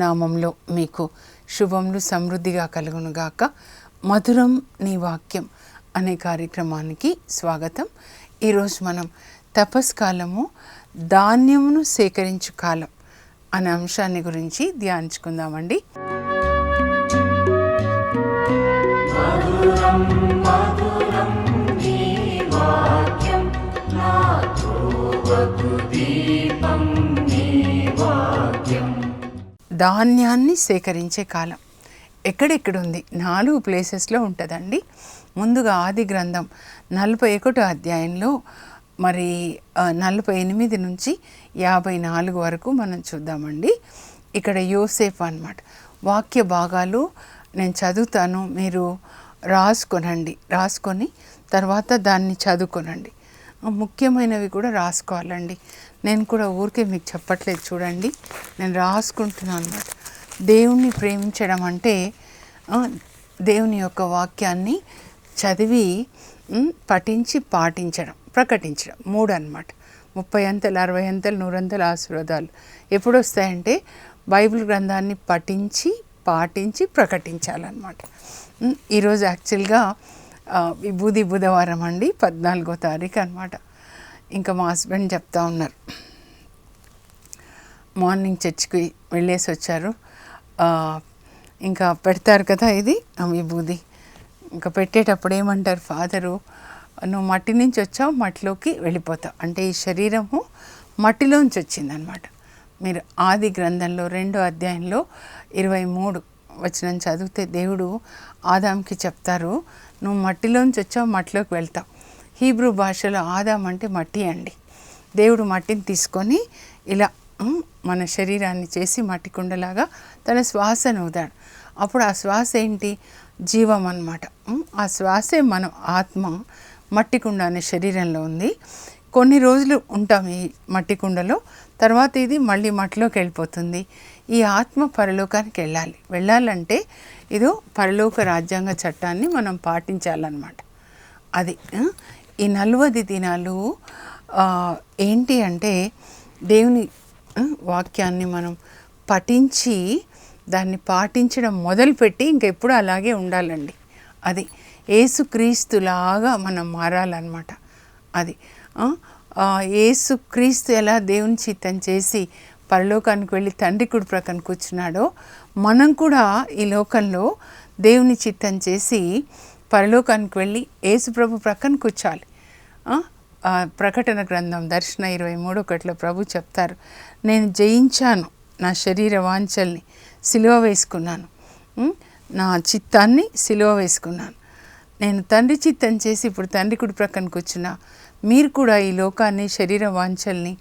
నామంలో మీకు శుభములు సమృద్ధిగా కలుగునుగాక. మధురం నీ వాక్యం అనే కార్యక్రమానికి స్వాగతం. ఈరోజు మనం తపస్కాలము ధాన్యమును సేకరించు కాలం అనే అంశాన్ని గురించి ధ్యానించుకుందామండి. ధాన్యాన్ని సేకరించే కాలం. ఎక్కడెక్కడుంది? నాలుగు ప్లేసెస్లో ఉంటుందండి. ముందుగా ఆది గ్రంథం నలభై ఒకటో అధ్యాయంలో మరి నలభై ఎనిమిది నుంచి యాభై నాలుగు వరకు మనం చూద్దామండి. ఇక్కడ యోసేఫ్ అన్నమాట. వాక్య భాగాలు నేను చదువుతాను మీరు రాసుకొనండి. రాసుకొని తర్వాత దాన్ని చదువుకొనండి. ముఖ్యమైనవి కూడా రాసుకోవాలండి. నేను కూడా ఊరికే మీకు చెప్పట్లేదు చూడండి. నేను రాసుకుంటున్నాను అనమాట దేవుణ్ణి ప్రేమించడం అంటే దేవుని యొక్క వాక్యాన్ని చదివి పఠించి పాటించడం ప్రకటించడం. మూడు అన్నమాట. ముప్పై అంతలు అరవై అంతలు నూరంతలు ఆశీర్వాదాలు. ఎప్పుడు వస్తాయంటే బైబిల్ గ్రంథాన్ని పఠించి పాటించి ప్రకటించాలన్నమాట. ఈరోజు యాక్చువల్గా విభూది బుధవారం అండి పద్నాలుగో తారీఖు అనమాట ఇంకా మా హస్బెండ్ చెప్తా ఉన్నారు. మార్నింగ్ చర్చ్కి వెళ్ళేసి వచ్చారు. ఇంకా పెడతారు కదా ఇది? విభూది ఇంకా పెట్టేటప్పుడు ఏమంటారు ఫాదరు? నువ్వు మట్టి నుంచి వచ్చావు మట్టిలోకి వెళ్ళిపోతావు అంటే ఈ శరీరము మట్టిలోంచి వచ్చిందనమాట. మీరు ఆది గ్రంథంలో రెండో అధ్యాయంలో ఇరవై మూడు వచనం చదివితే దేవుడు ఆదాంకి చెప్తారు నువ్వు మట్టిలోంచి వచ్చావు మట్టిలోకి వెళ్తావు. హీబ్రూ భాషలో ఆదాం అంటే మట్టి అండి. దేవుడు మట్టిని తీసుకొని ఇలా మన శరీరాన్ని చేసి మట్టి కుండలాగా తన శ్వాసను ఊదాడు అప్పుడు ఆ శ్వాస ఏంటి? జీవం అన్నమాట. ఆ శ్వాసే మన ఆత్మ మట్టి కుండ అనే శరీరంలో ఉంది. కొన్ని రోజులు ఉంటాం ఈ మట్టి కుండలో తర్వాత ఇది మళ్ళీ మట్టిలోకి వెళ్ళిపోతుంది. ఈ ఆత్మ పరలోకానికి వెళ్ళాలి. వెళ్ళాలంటే ఇదో పరలోక రాజ్యాంగ చట్టాన్ని మనం పాటించాలన్నమాట. అది ఈ నలువది దినాలు ఏంటి అంటే దేవుని వాక్యాన్ని మనం పఠించి దాన్ని పాటించడం మొదలుపెట్టి ఇంకెప్పుడు అలాగే ఉండాలండి. అది ఏసుక్రీస్తులాగా మనం మారాలన్నమాట. అది ఏసుక్రీస్తు ఎలా దేవుని చిత్తం చేసి పరలోకానికి వెళ్ళి తండ్రి కుడి ప్రక్కన కూర్చున్నాడో మనం కూడా ఈ లోకంలో దేవుని చిత్తం చేసి పరలోకానికి వెళ్ళి ఏసుప్రభు ప్రక్కన కూర్చోాలి. ప్రకటన గ్రంథం దర్శన ఇరవై మూడు ఒకటిలో ప్రభు చెప్తారు నేను జయించాను నా శరీర వాంఛల్ని సిలువ వేసుకున్నాను. నా చిత్తాన్ని సిలువ వేసుకున్నాను. నేను తండ్రి చిత్తం చేసి ఇప్పుడు తండ్రి కుడి ప్రక్కన కూర్చున్న. మీరు కూడా ఈ లోకాన్ని శరీర వాంఛల్ని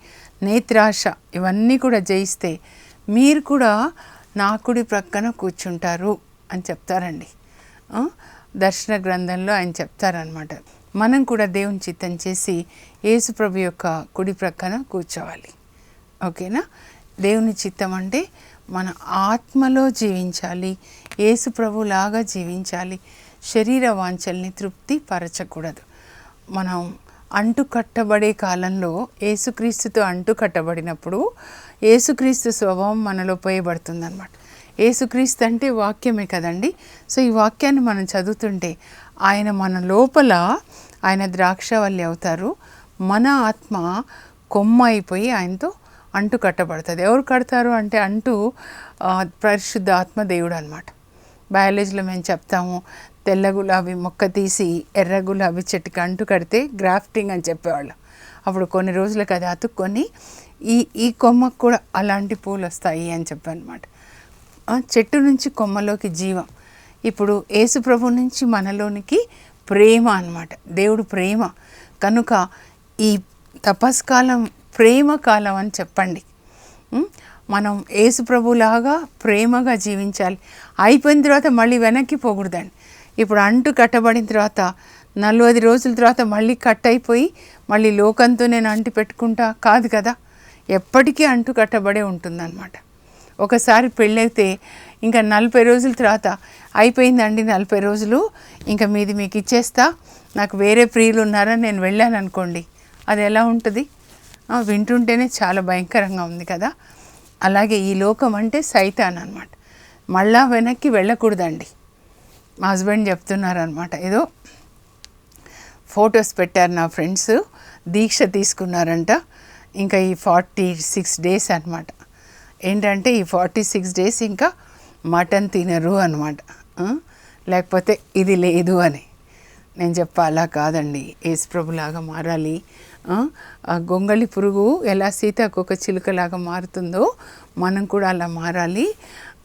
నేత్రాశ ఇవన్నీ కూడా జయిస్తే మీరు కూడా నా కుడి ప్రక్కన కూర్చుంటారు అని చెప్తారండి. దర్శన గ్రంథంలో ఆయన చెప్తారనమాట మనం కూడా దేవుని చిత్తం చేసి యేసుప్రభు యొక్క కుడి ప్రక్కన కూర్చోవాలి. ఓకేనా? దేవుని చిత్తం అంటే మన ఆత్మలో జీవించాలి యేసు ప్రభులాగా జీవించాలి. శరీర వాంఛల్ని తృప్తి పరచకూడదు మనం అంటు కట్టబడే కాలంలో ఏసుక్రీస్తుతో అంటు కట్టబడినప్పుడు ఏసుక్రీస్తు స్వభావం మనలో పోయబడుతుంది అనమాట అంటే వాక్యమే కదండి. సో ఈ వాక్యాన్ని మనం చదువుతుంటే ఆయన మన లోపల ఆయన ద్రాక్షవల్లి అవుతారు. మన ఆత్మ కొమ్మ అయిపోయి ఆయనతో అంటు కట్టబడుతుంది. ఎవరు కడతారు అంటే అంటు పరిశుద్ధ ఆత్మ దేవుడు అనమాట బయాలజీలో మేము చెప్తాము తెల్ల గులాబీ మొక్క తీసి ఎర్ర గులాబీ చెట్టుకి అంటు కడితే గ్రాఫ్టింగ్ అని చెప్పేవాళ్ళం. అప్పుడు కొన్ని రోజులకు అది అతుక్కొని ఈ ఈ కొమ్మకు కూడా అలాంటి పూలు వస్తాయి అని చెప్పనమాట చెట్టు నుంచి కొమ్మలోకి జీవం ఇప్పుడు యేసుప్రభు నుంచి మనలోనికి ప్రేమ అన్నమాట. దేవుడు ప్రేమ. కనుక ఈ తపస్కాలం ప్రేమ కాలం అని చెప్పండి. మనం ఏసుప్రభులాగా ప్రేమగా జీవించాలి. అయిపోయిన తర్వాత మళ్ళీ వెనక్కి పోకూడదండి. ఇప్పుడు అంటు కట్టబడిన తర్వాత నలభై రోజుల తర్వాత మళ్ళీ కట్ అయిపోయి మళ్ళీ లోకంతో నేను అంటు పెట్టుకుంటా? కాదు కదా. ఎప్పటికీ అంటు కట్టబడే ఉంటుందన్నమాట. ఒకసారి పెళ్ళైతే ఇంకా నలభై రోజుల తర్వాత అయిపోయిందండి నలభై రోజులు. ఇంకా మీది మీకు ఇచ్చేస్తా. నాకు వేరే ప్రియులు ఉన్నారని నేను వెళ్ళాను అనుకోండి. అది ఎలా ఉంటుంది? వింటుంటేనే చాలా భయంకరంగా ఉంది కదా. అలాగే ఈ లోకం అంటే సైతాన్ అనమాట మళ్ళా వెనక్కి వెళ్ళకూడదండి. మా హస్బెండ్ చెప్తున్నారు అనమాట ఏదో ఫొటోస్ పెట్టారు నా ఫ్రెండ్స్. దీక్ష తీసుకున్నారంట. ఇంకా ఈ ఫార్టీ సిక్స్ డేస్ అనమాట ఏంటంటే ఈ ఫార్టీ సిక్స్ డేస్ ఇంకా మటన్ తినరు అనమాట లేకపోతే ఇది లేదు అని. నేను చెప్పాలా కాదండి. యేసుప్రభులాగా మారాలి. ఆ, గొంగళి పురుగు ఎలా సీతాకొక చిలుకలాగా మారుతుందో మనం కూడా అలా మారాలి.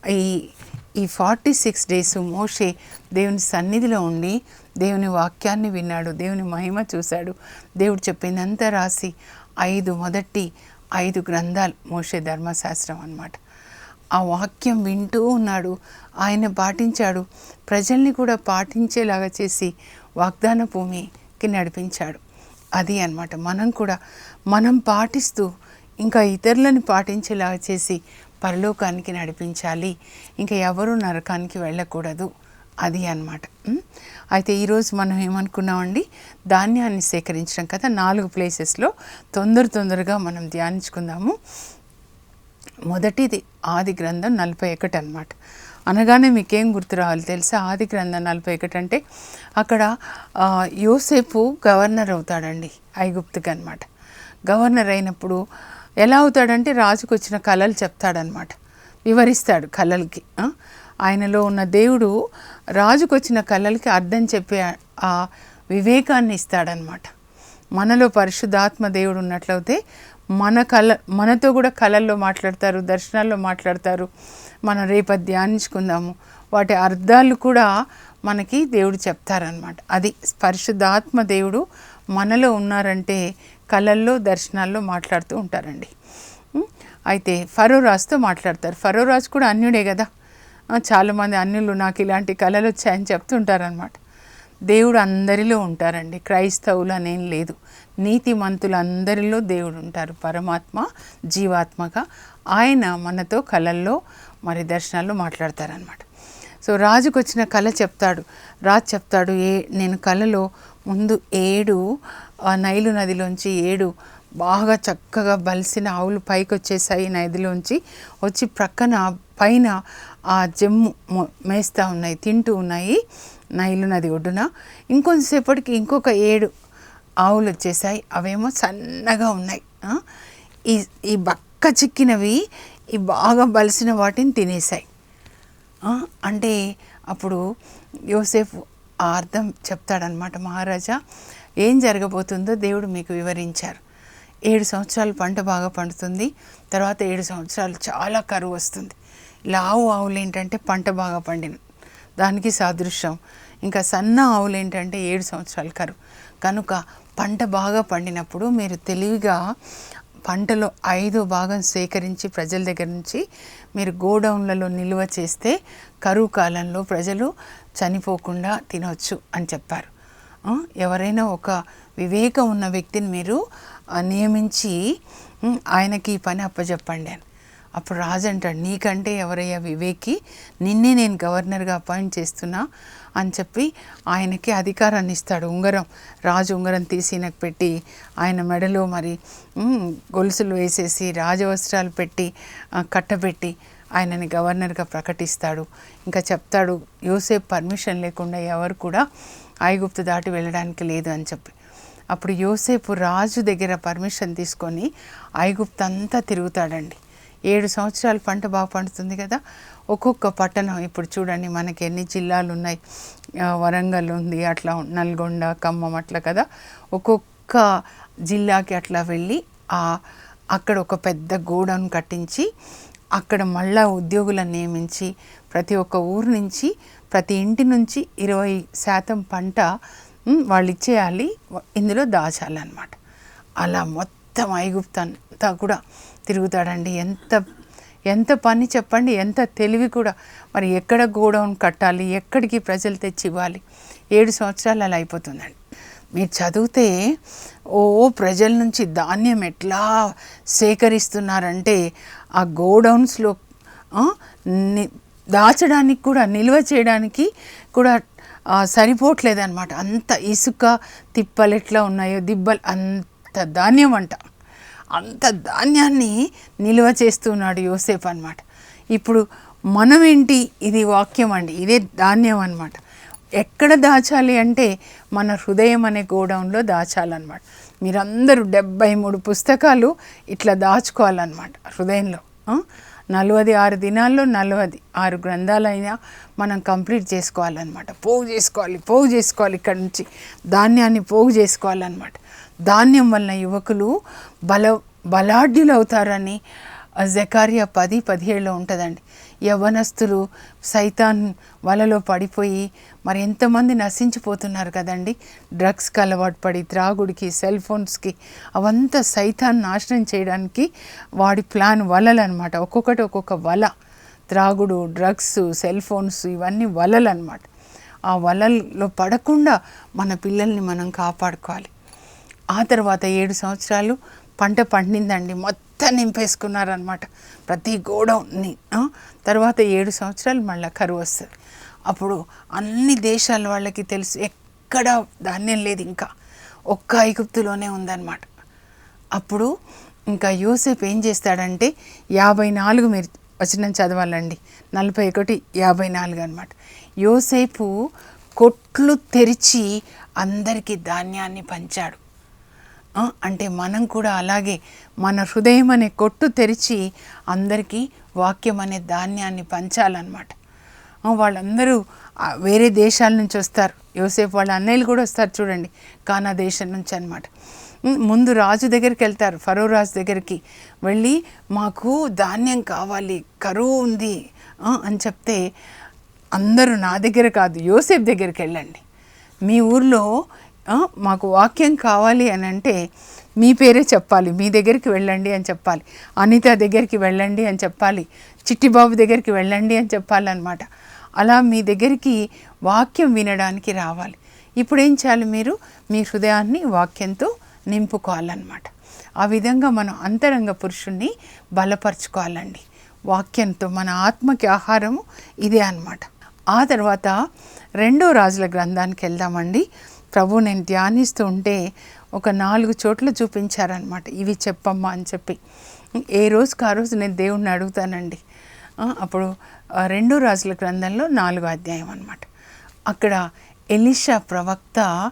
ఈ ఈ ఫార్టీ సిక్స్ డేస్ మోషే దేవుని సన్నిధిలో ఉండి దేవుని వాక్యాన్ని విన్నాడు దేవుని మహిమ చూశాడు. దేవుడు చెప్పిందంతా రాసి ఐదు మొదటి ఐదు గ్రంథాలు మోషే ధర్మశాస్త్రం అనమాట ఆ వాక్యం వింటూ ఉన్నాడు. ఆయన పాటించాడు. ప్రజల్ని కూడా పాటించేలాగా చేసి వాగ్దాన భూమికి నడిపించాడు. అది అన్నమాట. మనం కూడా మనం పాటిస్తూ ఇంకా ఇతరులను పాటించేలాగా చేసి పరలోకానికి నడిపించాలి. ఇంకా ఎవరు నరకానికి వెళ్ళకూడదు. అది అన్నమాట. అయితే ఈరోజు మనం ఏమనుకున్నామండి? ధాన్యాన్ని సేకరించడం కదా నాలుగు ప్లేసెస్లో తొందర తొందరగా మనం ధ్యానించుకుందాము. మొదటిది ఆది గ్రంథం నలభై ఒకటి అనమాట అనగానే మీకేం గుర్తు రావాలి తెలుసా? ఆది గ్రంథం నలభై ఒకటి అంటే అక్కడ యోసేపు గవర్నర్ అవుతాడండి ఐగుప్తుకి అనమాట గవర్నర్ అయినప్పుడు ఎలా అవుతాడంటే రాజుకు వచ్చిన కళలు చెప్తాడనమాట వివరిస్తాడు కళలకి ఆయనలో ఉన్న దేవుడు రాజుకు వచ్చిన కళలకి అర్థం చెప్పే ఆ వివేకాన్ని ఇస్తాడనమాట మనలో పరిశుద్ధాత్మ దేవుడు ఉన్నట్లయితే మన కళ మనతో కూడా కళల్లో మాట్లాడతారు దర్శనాల్లో మాట్లాడతారు. మనం రేపటి ధ్యానించుకుందాము. వాటి అర్థాలు కూడా మనకి దేవుడు చెప్తారనమాట అది పరిశుద్ధాత్మ దేవుడు మనలో ఉన్నారంటే కళల్లో దర్శనాల్లో మాట్లాడుతూ ఉంటారండి. అయితే ఫరో రాజుతో మాట్లాడతారు. ఫరో రాజు కూడా అన్యుడే కదా. చాలామంది అన్యులు నాకు ఇలాంటి కళలు వచ్చాయని చెప్తుంటారనమాట దేవుడు అందరిలో ఉంటారండి. క్రైస్తవులు అనేం లేదు. నీతిమంతులు అందరిలో దేవుడు ఉంటారు. పరమాత్మ జీవాత్మగా ఆయన మనతో కళల్లో మరి దర్శనాల్లో మాట్లాడతారనమాట సో రాజుకు వచ్చిన కళ చెప్తాడు. రాజు చెప్తాడు ఏ నేను కళలో ముందు ఏడు నైలు నదిలోంచి ఏడు బాగా చక్కగా బలిసిన ఆవులు పైకి వచ్చేసాయి నదిలోంచి. వచ్చి ప్రక్కన పైన ఆ జమ్ము మేస్తూ ఉన్నాయి తింటూ ఉన్నాయి నైలు నది ఒడ్డున. ఇంకొంతసేపటికి ఇంకొక ఏడు ఆవులు వచ్చేసాయి. అవేమో సన్నగా ఉన్నాయి. ఈ ఈ బక్క చిక్కినవి ఈ బాగా బలిసిన వాటిని తినేసాయి. అంటే అప్పుడు యోసేఫ్ ఆ అర్థం చెప్తాడనమాట మహారాజా. ఏం జరగబోతుందో దేవుడు మీకు వివరించారు. ఏడు సంవత్సరాలు పంట బాగా పండుతుంది. తర్వాత ఏడు సంవత్సరాలు చాలా కరువు వస్తుంది. లావు ఆవులు ఏంటంటే పంట బాగా పండిన దానికి సాదృశ్యం. ఇంకా సన్న ఆవులు ఏంటంటే ఏడు సంవత్సరాలు కరువు కనుక పంట బాగా పండినప్పుడు మీరు తెలివిగా పంటలో ఐదో భాగం సేకరించి ప్రజల దగ్గర నుంచి మీరు గోడౌన్లలో నిల్వ చేస్తే కరువు కాలంలో ప్రజలు చనిపోకుండా తినవచ్చు అని చెప్పారు. ఎవరైనా ఒక వివేకం ఉన్న వ్యక్తిని మీరు నియమించి ఆయనకి ఈ పని అప్పచెప్పండి అని. అప్పుడు రాజు అంటాడు నీకంటే ఎవరయ్యా వివేకి? నిన్నే నేను గవర్నర్గా అపాయింట్ చేస్తున్నా అని చెప్పి ఆయనకి అధికారాన్ని ఇస్తాడు. ఉంగరం రాజు ఉంగరం తీసి నాకు పెట్టి ఆయన మెడలో మరి గొలుసులు వేసేసి రాజవస్త్రాలు పెట్టి కట్టబెట్టి ఆయనని గవర్నర్గా ప్రకటిస్తాడు. ఇంకా చెప్తాడు యోసేఫ్ పర్మిషన్ లేకుండా ఎవరు కూడా ఐగుప్తు దాటి వెళ్ళడానికి లేదు అని చెప్పి. అప్పుడు యోసేపు రాజు దగ్గర పర్మిషన్ తీసుకొని ఐగుప్తు అంతా తిరుగుతాడండి. ఏడు సంవత్సరాలు పంట బాగా పండుతుంది కదా. ఒక్కొక్క పట్టణం ఇప్పుడు చూడండి మనకి ఎన్ని జిల్లాలు ఉన్నాయి. వరంగల్ ఉంది అట్లా నల్గొండ ఖమ్మం అట్లా కదా. ఒక్కొక్క జిల్లాకి అట్లా వెళ్ళి ఆ అక్కడ ఒక పెద్ద గోడౌన్ కట్టించి అక్కడ మళ్ళా ఉద్యోగులను నియమించి ప్రతి ఒక్క ఊరు నుంచి ప్రతి ఇంటి నుంచి ఇరవై శాతం పంట వాళ్ళు ఇచ్చేయాలి. ఇందులో దాచాలన్నమాట. అలా మొత్తం ఐగుప్తంతా కూడా తిరుగుతాడండి. ఎంత ఎంత పని చెప్పండి ఎంత తెలివి కూడా. మరి ఎక్కడ గోడౌన్ కట్టాలి ఎక్కడికి ప్రజలు తెచ్చి ఇవ్వాలి? ఏడు సంవత్సరాలు అలా అయిపోతుందండి. మీరు చదివితే ఓ ప్రజల నుంచి ధాన్యం ఎట్లా సేకరిస్తున్నారంటే ఆ గోడౌన్స్లో దాచడానికి కూడా నిల్వ చేయడానికి కూడా ఆ, సరిపోవట్లేదన్నమాట. అంత ఇసుక తిప్పలు ఎట్లా ఉన్నాయో దిబ్బలు అంత ధాన్యం అంట. అంత ధాన్యాన్ని నిల్వ చేస్తున్నాడు యోసేఫ్ అన్నమాట. ఇప్పుడు మనమేంటి? ఇది వాక్యం అండి. ఇదే ధాన్యం అనమాట ఎక్కడ దాచాలి అంటే మన హృదయం అనే గోడౌన్లో దాచాలన్నమాట. మీరందరూ డెబ్బై మూడు పుస్తకాలు ఇట్లా దాచుకోవాలన్నమాట హృదయంలో. నలభై ఆరు దినాల్లో నలభై ఆరు గ్రంథాలైనా మనం కంప్లీట్ చేసుకోవాలన్నమాట. పోగు చేసుకోవాలి పోగు చేసుకోవాలి ఇక్కడ నుంచి. ధాన్యాన్ని పోగు చేసుకోవాలన్నమాట. ధాన్యం వలన యువకులు బల బలాఢ్యులు అవుతారని జకారియా పది పదిహేడులో ఉంటుందండి. యవ్వనస్తులు సైతాన్ వలలో పడిపోయి మరి ఎంతమంది నశించిపోతున్నారు కదండి? డ్రగ్స్కి అలవాటు పడి త్రాగుడికి సెల్ ఫోన్స్కి అవంతా సైతాన్ నాశనం చేయడానికి వాడి ప్లాన్ వలలు అనమాట ఒక్కొక్కటి ఒక్కొక్క వల త్రాగుడు డ్రగ్స్ సెల్ ఫోన్స్ ఇవన్నీ వలలు అనమాట ఆ వలల్లో పడకుండా మన పిల్లల్ని మనం కాపాడుకోవాలి. ఆ తర్వాత ఏడు సంవత్సరాలు పంట పండిందండి. మొత్తం నింపేసుకున్నారనమాట ప్రతి గోడౌన్ని తర్వాత ఏడు సంవత్సరాలు మళ్ళీ కరువు వస్తుంది. అప్పుడు అన్ని దేశాల వాళ్ళకి తెలుసు ఎక్కడ ధాన్యం లేదు ఇంకా. ఒక్క ఐగుప్తులోనే ఉందన్నమాట. అప్పుడు ఇంకా యూసెఫ్ ఏం చేస్తాడంటే యాభై నాలుగు మీరు వచనం చదవాలండి. నలభై ఒకటి యాభై నాలుగు అనమాట యోసేపు కొట్లు తెరిచి అందరికీ ధాన్యాన్ని పంచాడు. అంటే మనం కూడా అలాగే మన హృదయం అనే కొట్టు తెరిచి అందరికీ వాక్యం అనే ధాన్యాన్ని పంచాలన్నమాట. వాళ్ళందరూ వేరే దేశాల నుంచి వస్తారు. యోసేపు వాళ్ళ అన్నయ్యలు కూడా వస్తారు చూడండి కానా దేశం నుంచి అనమాట ముందు రాజు దగ్గరికి వెళ్తారు ఫరో రాజు దగ్గరికి. వెళ్ళి మాకు ధాన్యం కావాలి కరువు ఉంది అని చెప్తే అందరూ నా దగ్గర కాదు యోసేపు దగ్గరికి వెళ్ళండి. మీ ఊర్లో మాకు వాక్యం కావాలి అని అంటే మీ పేరే చెప్పాలి మీ దగ్గరికి వెళ్ళండి అని చెప్పాలి అనిత దగ్గరికి వెళ్ళండి అని చెప్పాలి చిట్టిబాబు దగ్గరికి వెళ్ళండి అని చెప్పాలన్నమాట అలా మీ దగ్గరికి వాక్యం వినడానికి రావాలి. ఇప్పుడు ఏం చేయాలి మీరు? మీ హృదయాన్ని వాక్యంతో నింపుకోవాలన్నమాట. ఆ విధంగా మనం అంతరంగ పురుషుణ్ణి బలపరచుకోవాలండి. వాక్యంతో మన ఆత్మకి ఆహారము ఇదే అన్నమాట. ఆ తర్వాత రెండో రాజుల గ్రంథానికి వెళ్దామండి. ప్రభు నేను ధ్యానిస్తూ ఉంటే ఒక నాలుగు చోట్ల చూపించారనమాట ఇవి చెప్పమ్మా అని చెప్పి. ఏ రోజుకి ఆ రోజు నేను దేవుణ్ణి అడుగుతానండి. అప్పుడు రెండు రెండో రాజుల గ్రంథంలో నాలుగో అధ్యాయం అనమాట అక్కడ ఎలిషా ప్రవక్త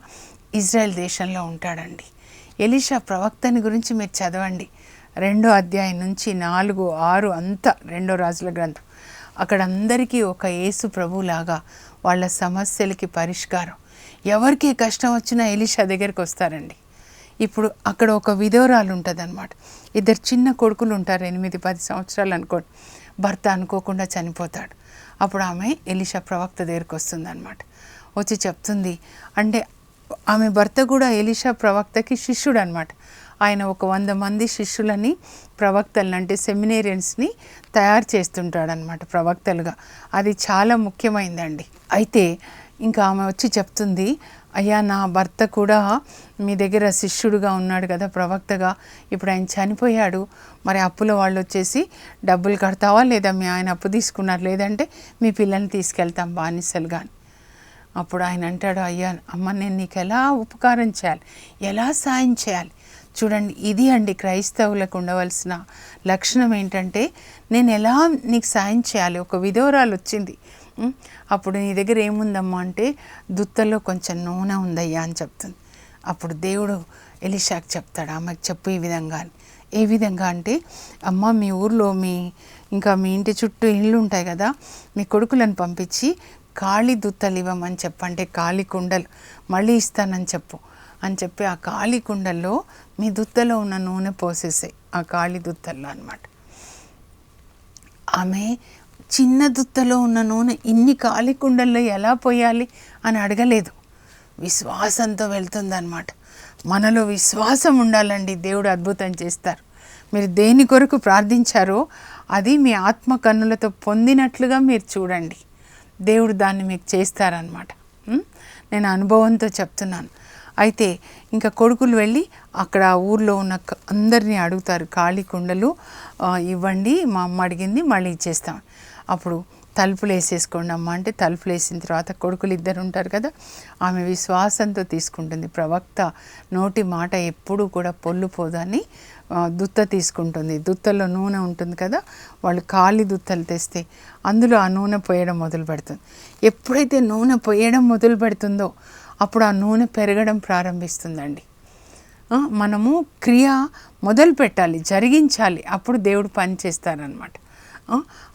ఇజ్రాయెల్ దేశంలో ఉంటాడండి. ఎలిషా ప్రవక్తని గురించి మీరు చదవండి. రెండో అధ్యాయం నుంచి నాలుగు ఆరు అంతా రెండో రాజుల గ్రంథం. అక్కడ అందరికీ ఒక యేసు ప్రభులాగా వాళ్ళ సమస్యలకి పరిష్కారం. ఎవరికి కష్టం వచ్చినా ఎలిషా దగ్గరికి వస్తారండి. ఇప్పుడు అక్కడ ఒక విధవరాలు ఉంటుంది ఇద్దరు చిన్న కొడుకులు ఉంటారు ఎనిమిది పది సంవత్సరాలు అనుకోండి. భర్త అనుకోకుండా చనిపోతాడు. అప్పుడు ఆమె ఎలిషా ప్రవక్త దగ్గరికి వస్తుంది వచ్చి చెప్తుంది అంటే ఆమె భర్త కూడా ఎలిషా ప్రవక్తకి శిష్యుడు అనమాట ఆయన ఒక వంద మంది శిష్యులని ప్రవక్తలను అంటే సెమినేరియన్స్ని తయారు చేస్తుంటాడనమాట ప్రవక్తలుగా. అది చాలా ముఖ్యమైందండి. అయితే ఇంకా ఆమె వచ్చి చెప్తుంది అయ్యా నా భర్త కూడా మీ దగ్గర శిష్యుడుగా ఉన్నాడు కదా ప్రవక్తగా ఇప్పుడు ఆయన చనిపోయాడు. మరి అప్పుల వాళ్ళు వచ్చేసి డబ్బులు కడతావా లేదా? మీ ఆయన అప్పు తీసుకున్నారు. లేదంటే మీ పిల్లల్ని తీసుకెళ్తాం బానిసలుగా. అప్పుడు ఆయన అంటాడు అయ్యా అమ్మ నేను నీకు ఎలా ఉపకారం చేయాలి? ఎలా సాయం చేయాలి? చూడండి ఇది అండి క్రైస్తవులకు ఉండవలసిన లక్షణం ఏంటంటే నేను ఎలా నీకు సాయం చేయాలి? ఒక విధవరాలు వచ్చింది. అప్పుడు నీ దగ్గర ఏముందమ్మా అంటే దుత్తలో కొంచెం నూనె ఉందయ్యా అని చెప్తుంది. అప్పుడు దేవుడు ఎలిషాకి చెప్తాడు ఆమెకు చెప్పు ఈ విధంగా ఏ విధంగా అంటే అమ్మ మీ ఊర్లో మీ ఇంకా మీ ఇంటి చుట్టూ ఇళ్ళు ఉంటాయి కదా మీ కొడుకులను పంపించి ఖాళీ దుత్తలు ఇవ్వమని చెప్పంటే ఖాళీ కుండలు మళ్ళీ ఇస్తానని చెప్పు. అని చెప్పి ఆ ఖాళీ కుండల్లో మీ దుత్తలో ఉన్న నూనె పోసేసాయి ఆ ఖాళీ దుత్తల్లో అనమాట ఆమె చిన్న దుత్తలో ఉన్న నూనె ఇన్ని ఖాళీ కుండల్లో ఎలా పోయాలి అని అడగలేదు. విశ్వాసంతో వెళ్తుందన్నమాట. మనలో విశ్వాసం ఉండాలండి దేవుడు అద్భుతం చేస్తారు. మీరు దేని కొరకు ప్రార్థించారో అది మీ ఆత్మ కన్నులతో పొందినట్లుగా మీరు చూడండి. దేవుడు దాన్ని మీకు చేస్తారనమాట నేను అనుభవంతో చెప్తున్నాను. అయితే ఇంకా కొడుకులు వెళ్ళి అక్కడ ఆ ఊర్లో ఉన్న క- అందరినీ అడుగుతారు. ఖాళీ కుండలు ఇవ్వండి మా అమ్మ అడిగింది మళ్ళీ ఇచ్చేస్తాం. అప్పుడు తలుపులు వేసేసుకోండి అమ్మ అంటే తలుపులు వేసిన తర్వాత కొడుకులు ఇద్దరు ఉంటారు కదా ఆమె విశ్వాసంతో తీసుకుంటుంది. ప్రవక్త నోటి మాట ఎప్పుడూ కూడా పొల్లుపోదని పోదని దుత్త తీసుకుంటుంది. దుత్తలో నూనె ఉంటుంది కదా వాళ్ళు ఖాళీ దుత్తలు తెస్తే అందులో ఆ నూనె పోయడం మొదలు పెడుతుంది. ఎప్పుడైతే నూనె పోయడం మొదలు పెడుతుందో అప్పుడు ఆ నూనె పెరగడం ప్రారంభిస్తుందండి. మనము క్రియ మొదలు పెట్టాలి జరిగించాలి. అప్పుడు దేవుడు పని చేస్తారనమాట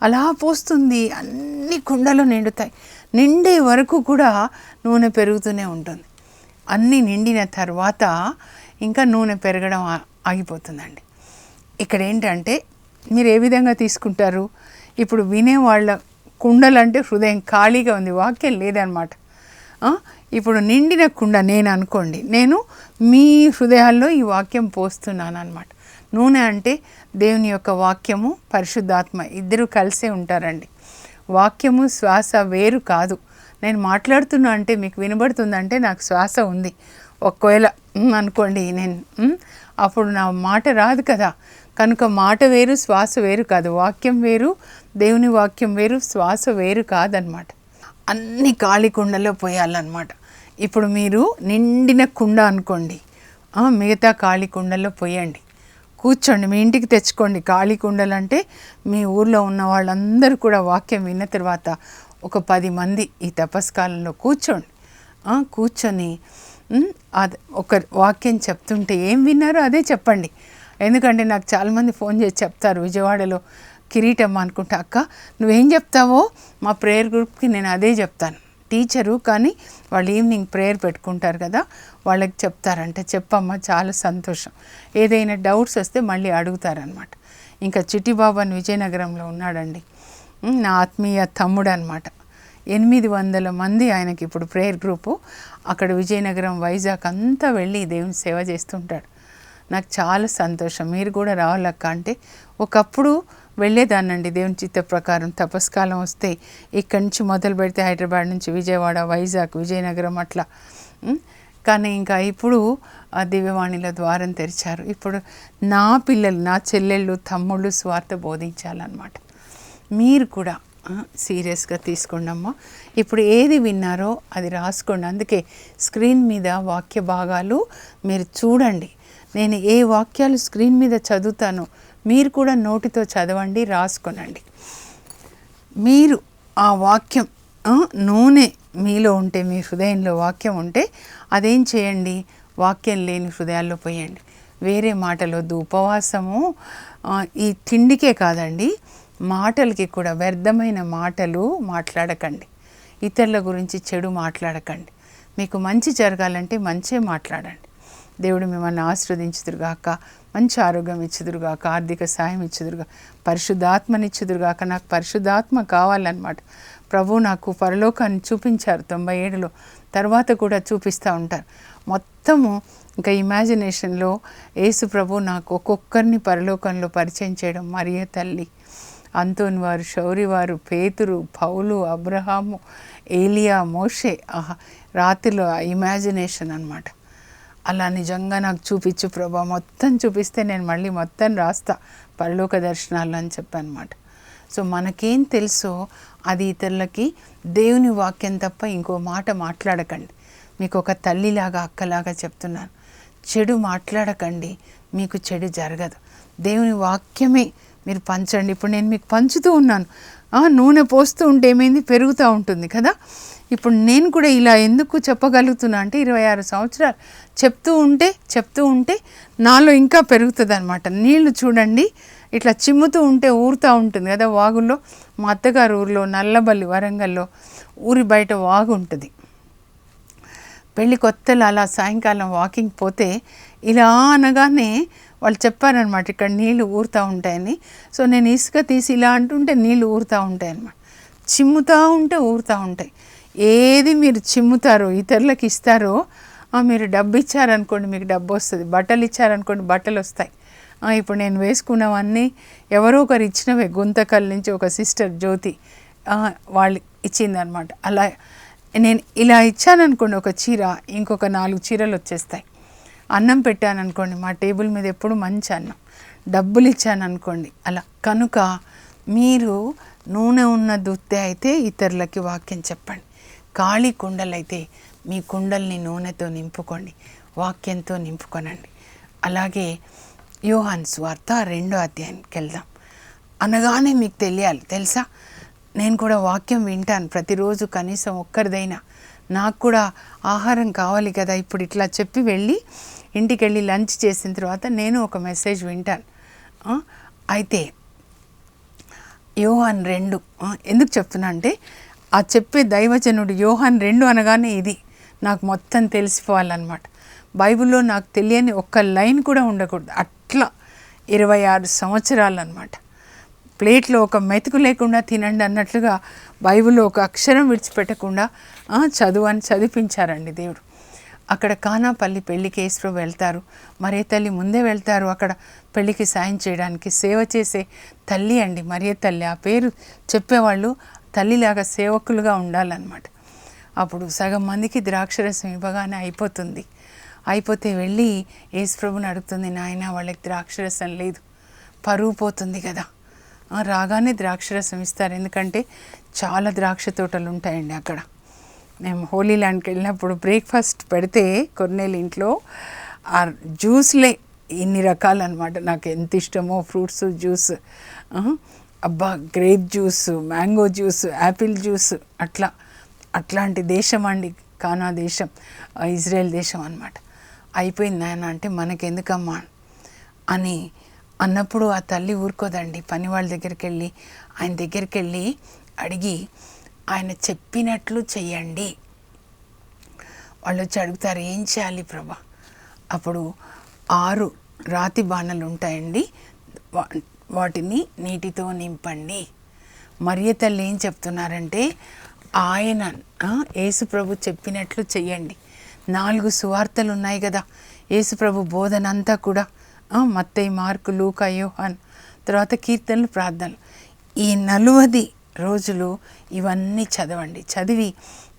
అలా పోస్తుంది. అన్ని కుండలు నిండుతాయి. నిండే వరకు కూడా నూనె పెరుగుతూనే ఉంటుంది. అన్నీ నిండిన తర్వాత ఇంకా నూనె పెరగడం ఆగిపోతుందండి. ఇక్కడ ఏంటంటే మీరు ఏ విధంగా తీసుకుంటారు? ఇప్పుడు వినేవాళ్ళ కుండలు అంటే హృదయం ఖాళీగా ఉంది. వాక్యం లేదనమాట. ఇప్పుడు నిండిన కుండ నేను అనుకోండి. నేను మీ హృదయాల్లో ఈ వాక్యం పోస్తున్నాను అనమాట నూనె అంటే దేవుని యొక్క వాక్యము పరిశుద్ధాత్మ ఇద్దరు కలిసే ఉంటారండి. వాక్యము శ్వాస వేరు కాదు. నేను మాట్లాడుతున్నా అంటే మీకు వినబడుతుందంటే నాకు శ్వాస ఉంది. ఒకవేళ అనుకోండి నేను అప్పుడు నా మాట రాదు కదా. కనుక మాట వేరు శ్వాస వేరు కాదు. వాక్యం వేరు దేవుని వాక్యం వేరు శ్వాస వేరు కాదనమాట. అన్ని ఖాళీ కుండలో పోయాలన్నమాట ఇప్పుడు మీరు నిండిన కుండ అనుకోండి. మిగతా ఖాళీ కుండలో పోయండి. కూర్చోండి మీ ఇంటికి తెచ్చుకోండి. ఖాళీ కుండలంటే మీ ఊర్లో ఉన్న వాళ్ళందరూ కూడా వాక్యం విన్న తర్వాత ఒక పది మంది ఈ తపస్కాలంలో కూర్చోండి. కూర్చొని అది ఒక వాక్యం చెప్తుంటే ఏం విన్నారో అదే చెప్పండి. ఎందుకంటే నాకు చాలామంది ఫోన్ చేసి చెప్తారు విజయవాడలో కిరీటం అనుకుంటా అక్క నువ్వేం చెప్తావో మా ప్రేయర్ గ్రూప్కి నేను అదే చెప్తాను. టీచరు కానీ వాళ్ళు ఈవినింగ్ ప్రేయర్ పెట్టుకుంటారు కదా వాళ్ళకి చెప్తారంటే చెప్పమ్మా చాలా సంతోషం. ఏదైనా డౌట్స్ వస్తే మళ్ళీ అడుగుతారనమాట. ఇంకా చిట్టిబాబు అని విజయనగరంలో ఉన్నాడండి. నా ఆత్మీయ తమ్ముడు అనమాట ఎనిమిది వందల మంది ఆయనకి ఇప్పుడు ప్రేయర్ గ్రూపు. అక్కడ విజయనగరం వైజాగ్ అంతా వెళ్ళి దేవుని సేవ చేస్తుంటాడు. నాకు చాలా సంతోషం. మీరు కూడా రావాలక్క అంటే ఒకప్పుడు వెళ్ళేదాన్నండి దేవుని చిత్త ప్రకారం. తపస్కాలం వస్తే ఇక్కడి నుంచి మొదలు పెడితే హైదరాబాద్ నుంచి విజయవాడ వైజాగ్ విజయనగరం అట్లా. కానీ ఇంకా ఇప్పుడు ఆ దివ్యవాణిలో ద్వారం తెరిచారు. ఇప్పుడు నా పిల్లలు నా చెల్లెళ్ళు తమ్ముళ్ళు స్వార్థ బోధించాలన్నమాట. మీరు కూడా సీరియస్గా తీసుకోండమ్మా ఇప్పుడు ఏది విన్నారో అది రాసుకోండి. అందుకే స్క్రీన్ మీద వాక్య భాగాలు మీరు చూడండి. నేను ఏ వాక్యాలు స్క్రీన్ మీద చదువుతానో మీరు కూడా నోటితో చదవండి రాసుకోనండి. మీరు ఆ వాక్యం నూనె మీలో ఉంటే మీ హృదయంలో వాక్యం ఉంటే అదేం చేయండి? వాక్యం లేని హృదయాల్లో పోయండి. వేరే మాటలొద్దు. ఉపవాసము ఈ తిండికే కాదండి. మాటలకి కూడా వ్యర్థమైన మాటలు మాట్లాడకండి. ఇతరుల గురించి చెడు మాట్లాడకండి. మీకు మంచి జరగాలంటే మంచే మాట్లాడండి. దేవుడు మిమ్మల్ని ఆశీర్వదించుదురుగాక మంచి ఆరోగ్యం ఇచ్చుదురుగాక ఆర్థిక సాయం ఇచ్చుదురుగా పరిశుద్ధాత్మనిచ్చుదురుగాక నాకు పరిశుద్ధాత్మ కావాలన్నమాట. ప్రభు నాకు పరలోకాన్ని చూపించారు తొంభై ఏడులో తర్వాత కూడా చూపిస్తూ ఉంటారు. మొత్తము ఇంకా ఇమాజినేషన్లో యేసు ప్రభు నాకు ఒక్కొక్కరిని పరలోకంలో పరిచయం చేయడం మరియ తల్లి అంతోని వారు శౌరి వారు పేతురు పౌలు అబ్రహాము ఏలియా మోషే రాత్రిలో ఇమాజినేషన్ అన్నమాట. అలా నిజంగా నాకు చూపించు ప్రభా. మొత్తం చూపిస్తే నేను మళ్ళీ మొత్తం రాస్తా. పరలోక దర్శనాలు అని చెప్పనమాట సో మనకేం తెలుసో అది ఇతరులకి దేవుని వాక్యం తప్ప ఇంకో మాట మాట్లాడకండి. మీకు ఒక తల్లిలాగా అక్కలాగా చెప్తున్నాను. చెడు మాట్లాడకండి. మీకు చెడు జరగదు. దేవుని వాక్యమే మీరు పంచండి. ఇప్పుడు నేను మీకు పంచుతూ ఉన్నాను. నూనె పోస్తూ ఉంటే ఏమైంది? పెరుగుతూ ఉంటుంది కదా? ఇప్పుడు నేను కూడా ఇలా ఎందుకు చెప్పగలుగుతున్నా అంటే ఇరవై ఆరు సంవత్సరాలు చెప్తూ ఉంటే చెప్తూ ఉంటే నాలో ఇంకా పెరుగుతుంది అనమాట నీళ్ళు చూడండి ఇట్లా చిమ్ముతూ ఉంటే ఊరుతూ ఉంటుంది కదా వాగుల్లో? మా అత్తగారు ఊరిలో నల్లబల్లి వరంగల్లో ఊరి బయట వాగు ఉంటుంది. పెళ్ళి కొత్తలు అలా సాయంకాలం వాకింగ్ పోతే ఇలా అనగానే వాళ్ళు చెప్పారనమాట ఇక్కడ నీళ్ళు ఊరుతూ ఉంటాయని. సో నేను ఇసుక తీసి ఇలా అంటుంటే నీళ్ళు ఊరుతూ ఉంటాయి అనమాట చిమ్ముతూ ఉంటే ఊరుతూ ఉంటాయి. ఏది మీరు చిమ్ముతారో ఇతరులకు ఇస్తారో మీరు డబ్బు ఇచ్చారనుకోండి మీకు డబ్బు వస్తుంది. బట్టలు ఇచ్చారనుకోండి బట్టలు వస్తాయి. ఇప్పుడు నేను వేసుకున్నవన్నీ ఎవరో ఒకరు ఇచ్చినవే. గుంతకల్ నుంచి ఒక సిస్టర్ జ్యోతి వాళ్ళు ఇచ్చిందనమాట అలా నేను ఇలా ఇచ్చాననుకోండి ఒక చీర ఇంకొక నాలుగు చీరలు వచ్చేస్తాయి. అన్నం పెట్టాను అనుకోండి మా టేబుల్ మీద ఎప్పుడు మంచి అన్నం. డబ్బులు ఇచ్చాను అనుకోండి అలా. కనుక మీరు నూనె ఉన్న దుత్తే అయితే ఇతరులకి వాక్యం చెప్పండి. ఖాళీ కుండలైతే మీ కుండల్ని నూనెతో నింపుకోండి వాక్యంతో నింపుకొనండి. అలాగే యోహాన్ స్వార్థ రెండో అధ్యాయానికి వెళ్దాం. అనగానే మీకు తెలియాలి తెలుసా? నేను కూడా వాక్యం వింటాను ప్రతిరోజు కనీసం ఒక్కరిదైనా. నాకు కూడా ఆహారం కావాలి కదా ఇప్పుడు ఇట్లా చెప్పి వెళ్ళి ఇంటికి వెళ్ళి లంచ్ చేసిన తర్వాత నేను ఒక మెసేజ్ వింటాను. అయితే యోహాన్ రెండు ఎందుకు చెప్తున్నా అంటే ఆ చెప్పే దైవజనుడు యోహాన్ రెండు అనగానే ఇది నాకు మొత్తం తెలిసిపోవాలన్నమాట. బైబిల్లో నాకు తెలియని ఒక్క లైన్ కూడా ఉండకూడదు అట్లా ఇరవై ఆరు సంవత్సరాలు అనమాట ప్లేట్లో ఒక మెతుకు లేకుండా తినండి అన్నట్లుగా బైబిల్లో ఒక అక్షరం విడిచిపెట్టకుండా చదువు అని చదివించారండి దేవుడు. అక్కడ కానాపల్లి పెళ్ళికి యేసు వెళ్తారు. మరే తల్లి ముందే వెళ్తారు. అక్కడ పెళ్ళికి సాయం చేయడానికి సేవ చేసే తల్లి అండి. మరే తల్లి ఆ పేరు చెప్పేవాళ్ళు తల్లిలాగా సేవకులుగా ఉండాలన్నమాట. అప్పుడు సగం మందికి ద్రాక్షరసం ఇవ్వగానే అయిపోతుంది. అయిపోతే వెళ్ళి యేసుప్రభుని అడుగుతుంది నాయన వాళ్ళకి ద్రాక్షరసం లేదు. పరువు పోతుంది కదా. రాగానే ద్రాక్షరసం ఇస్తారు. ఎందుకంటే చాలా ద్రాక్ష తోటలు ఉంటాయండి అక్కడ. మేము హోలీ ల్యాండ్కి వెళ్ళినప్పుడు బ్రేక్ఫాస్ట్ పెడితే కొన్నేళ్ళ ఇంట్లో ఆ జ్యూస్లే ఇన్ని రకాలు అనమాట నాకు ఎంత ఇష్టమో ఫ్రూట్స్ జ్యూస్ అబ్బా! Grape juice mango juice apple juice అట్లా. అట్లాంటి దేశం అండి కానా దేశం ఇజ్రాయెల్ దేశం అనమాట అయిపోయింది ఆయన అంటే మనకెందుకమ్మా అని అన్నప్పుడు ఆ తల్లి ఊరుకోదండి. పని వాళ్ళ దగ్గరికి వెళ్ళి ఆయన దగ్గరికి వెళ్ళి అడిగి ఆయన చెప్పినట్లు చెయ్యండి. వాళ్ళు వచ్చి అడుగుతారు ఏం చేయాలి ప్రభా? అప్పుడు ఆరు రాతి బాణలు ఉంటాయండి. వా- వాటిని నీటితో నింపండి. మరియ తల్లి ఏం చెప్తున్నారంటే ఆయన ఆ, యేసు ప్రభు చెప్పినట్లు చెయ్యండి. నాలుగు సువార్తలు ఉన్నాయి కదా యేసుప్రభు బోధన అంతా కూడా మత్తయ్య మార్కులు మార్కు లూకా యోహాన్ తర్వాత కీర్తనలు ప్రార్థనలు. ఈ నలువది రోజులు ఇవన్నీ చదవండి. చదివి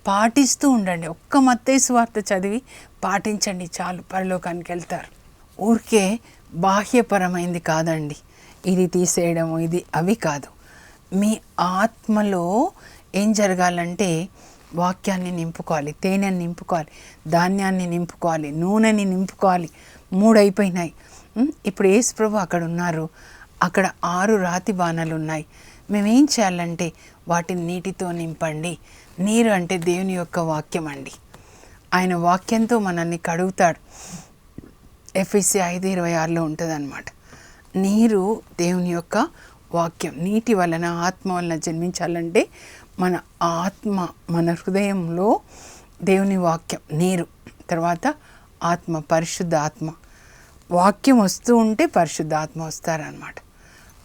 పాటిస్తూ ఉండండి. ఒక్క మత్తయి సువార్త చదివి పాటించండి. చాలు పరలోకానికి వెళ్తారు. ఊరికే బాహ్యపరమైంది కాదండి. ఇది తీసేయడము ఇది అవి కాదు. మీ ఆత్మలో ఏం జరగాలంటే వాక్యాన్ని నింపుకోవాలి తేనెని నింపుకోవాలి ధాన్యాన్ని నింపుకోవాలి నూనెని నింపుకోవాలి. మూడు అయిపోయినాయి ఇప్పుడు యేసు ప్రభు అక్కడ ఉన్నారు. అక్కడ ఆరు రాతి బాణాలు ఉన్నాయి మేమేం చేయాలంటే వాటిని నీటితో నింపండి. నీరు అంటే దేవుని యొక్క వాక్యం అండి ఆయన వాక్యంతో మనల్ని కడుగుతాడు. ఎఫ్ఎస్సి ఐదు ఇరవై ఆరులో ఉంటుంది నీరు దేవుని యొక్క వాక్యం. నీటి వలన ఆత్మ వలన జన్మించాలంటే మన ఆత్మ మన హృదయంలో దేవుని వాక్యం నీరు. తర్వాత ఆత్మ పరిశుద్ధ ఆత్మ. వాక్యం వస్తూ ఉంటే పరిశుద్ధ ఆత్మ వస్తారనమాట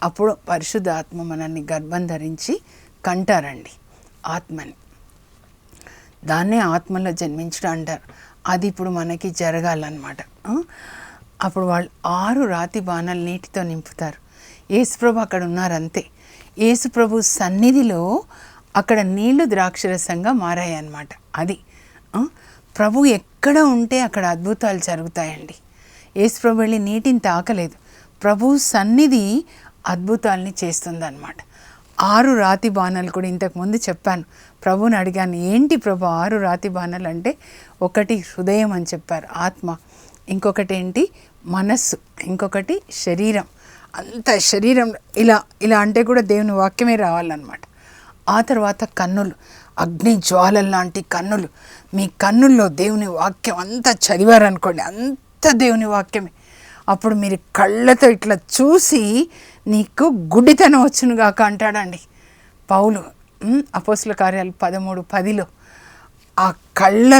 అప్పుడు పరిశుద్ధ ఆత్మ మనల్ని గర్భం ధరించి కంటారండి ఆత్మని. దాన్నే ఆత్మలో జన్మించడం అంటారు. అది ఇప్పుడు మనకి జరగాలన్నమాట. అప్పుడు వాళ్ళు ఆరు రాతి బాణాలు నీటితో నింపుతారు. యేసుప్రభు అక్కడ ఉన్నారు అంతే యేసుప్రభు సన్నిధిలో అక్కడ నీళ్ళు ద్రాక్షరసంగా మారాయన్నమాట. అది ప్రభు ఎక్కడ ఉంటే అక్కడ అద్భుతాలు జరుగుతాయండి. యేసుప్రభు వెళ్ళి నీటిని తాకలేదు. ప్రభు సన్నిధి అద్భుతాల్ని చేస్తుందన్నమాట. ఆరు రాతి బాణాలు కూడా ఇంతకుముందు చెప్పాను. ప్రభుని అడిగాను ఏంటి ప్రభు ఆరు రాతి బాణాలు? అంటే ఒకటి హృదయం అని చెప్పారు ఆత్మ. ఇంకొకటి ఏంటి? మనస్సు. ఇంకొకటి శరీరం. అంత శరీరం ఇలా ఇలా అంటే కూడా దేవుని వాక్యమే రావాలన్నమాట. ఆ తర్వాత కన్నులు. అగ్ని జ్వాలల్లాంటి కన్నులు. మీ కన్నుల్లో దేవుని వాక్యం అంతా చదివారనుకోండి అంత దేవుని వాక్యమే. అప్పుడు మీరు కళ్ళతో ఇట్లా చూసి నీకు గుడ్డితనం వచ్చునుగాక అంటాడండి. పౌలు అపోసుల కార్యాలు పదమూడు పదిలో ఆ కళ్ళ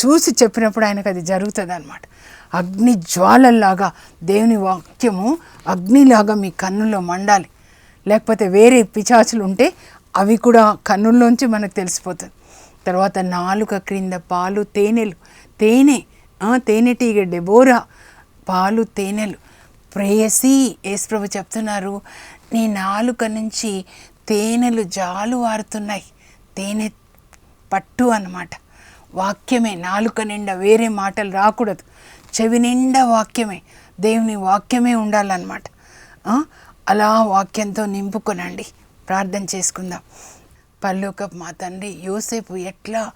చూసి చెప్పినప్పుడు ఆయనకు అది జరుగుతుంది అనమాట అగ్ని జ్వాలల్లాగా దేవుని వాక్యము అగ్నిలాగా మీ కన్నుల్లో మండాలి. లేకపోతే వేరే పిచాచులు ఉంటే అవి కూడా కన్నుల్లోంచి మనకు తెలిసిపోతుంది తర్వాత నాలుక క్రింద పాలు తేనెలు తేనె తేనెటీగ డెబోరా పాలు తేనెలు ప్రేయసి యేసుప్రభు చెప్తున్నారు. నీ నాలుక నుంచి తేనెలు జాలు వారుతున్నాయి. తేనె పట్టు అన్నమాట. వాక్యమే నాలుక నిండా వేరే మాటలు రాకూడదు. చెవి నిండా వాక్యమే. దేవుని వాక్యమే ఉండాలన్నమాట. అలా వాక్యంతో నింపుకొనండి. ప్రార్థన చేసుకుందాం. పల్లోకపు మా తండ్రి యోసేపు ఎట్లా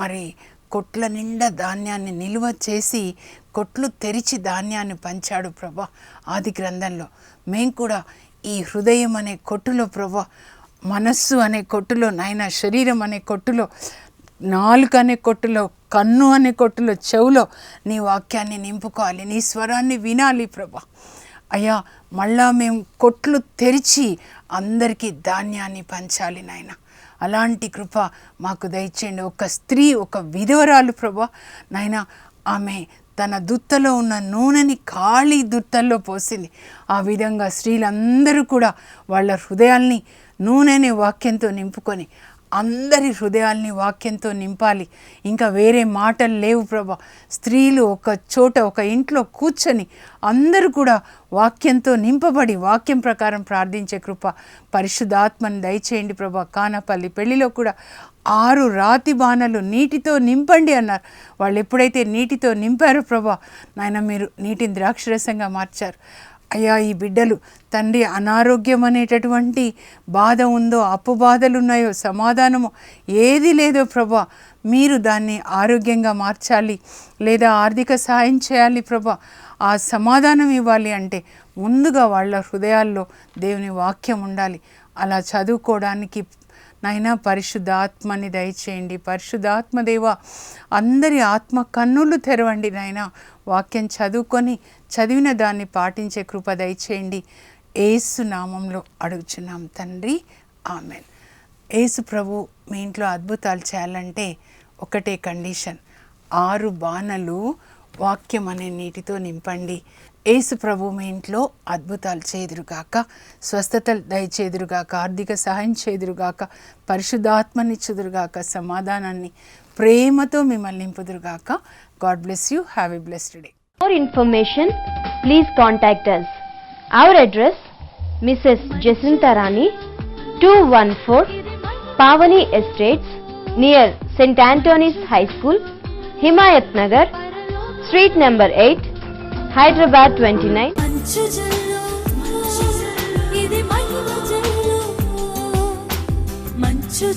మరి కొట్ల నిండా ధాన్యాన్ని నిల్వ చేసి కొట్లు తెరిచి ధాన్యాన్ని పంచాడు ప్రభా ఆది గ్రంథంలో. మేము కూడా ఈ హృదయం అనే కొట్టులో ప్రభా మనస్సు అనే కొట్టులో నాయన శరీరం అనే కొట్టులో నాలుక అనే కొట్టులో కన్ను అనే కొట్టులో చెవులో నీ వాక్యాన్ని నింపుకోవాలి నీ స్వరాన్ని వినాలి ప్రభా. అయ్యా మళ్ళా మేము కొట్లు తెరిచి అందరికీ ధాన్యాన్ని పంచాలి నాయనా. అలాంటి కృప మాకు దయచేయండి. ఒక స్త్రీ ఒక విధవరాలు ప్రభా. నాయన ఆమె తన దుత్తలో ఉన్న నూనెని ఖాళీ దుత్తల్లో పోసింది. ఆ విధంగా స్త్రీలందరూ కూడా వాళ్ళ హృదయాల్ని నూనెని వాక్యంతో నింపుకొని అందరి హృదయాల్ని వాక్యంతో నింపాలి. ఇంకా వేరే మాటలు లేవు ప్రభా. స్త్రీలు ఒక చోట ఒక ఇంట్లో కూర్చొని అందరూ కూడా వాక్యంతో నింపబడి వాక్యం ప్రకారం ప్రార్థించే కృప పరిశుద్ధాత్మను దయచేయండి ప్రభా. కానపల్లి పెళ్ళిలో కూడా ఆరు రాతి బాణలు నీటితో నింపండి అన్నారు. వాళ్ళు ఎప్పుడైతే నీటితో నింపారో ప్రభా నాయన మీరు నీటిని ద్రాక్షరసంగా మార్చారు. అయ్యా ఈ బిడ్డలు తండ్రి అనారోగ్యం అనేటటువంటి బాధ ఉందో అప్పు బాధలు ఉన్నాయో సమాధానము ఏది లేదో ప్రభా మీరు దాన్ని ఆరోగ్యంగా మార్చాలి లేదా ఆర్థిక సాయం చేయాలి ప్రభా ఆ సమాధానం ఇవ్వాలి అంటే ముందుగా వాళ్ళ హృదయాల్లో దేవుని వాక్యం ఉండాలి. అలా చదువుకోవడానికి నైనా పరిశుద్ధాత్మని దయచేయండి. పరిశుద్ధాత్మదేవ అందరి ఆత్మ కన్నులు తెరవండి నాయన వాక్యం చదువుకొని చదివిన దాన్ని పాటించే కృప దయచేయండి. ఏసు నామంలో అడుగుచున్నాం తండ్రి. ఆమెన్. ఏసు ప్రభు మీ ఇంట్లో అద్భుతాలు చేయాలంటే ఒకటే కండిషన్. ఆరు బాణలు వాక్యం అనే నీటితో నింపండి. ఏసు ప్రభు మీ ఇంట్లో అద్భుతాలు చేదురుగాక స్వస్థతలు దయచేదురుగాక ఆర్థిక సహాయం చేదురుగాక పరిశుద్ధాత్మని చెదురుగాక సమాధానాన్ని ప్రేమతో మిమ్మల్ని నింపుదురుగాక. God bless you. Have a blessed day. For information please contact us our address Mrs Jacintharani two one four Pavani estates near saint Antony's high school Himayat Nagar street number eight Hyderabad twenty nine. జల్లు. మంచు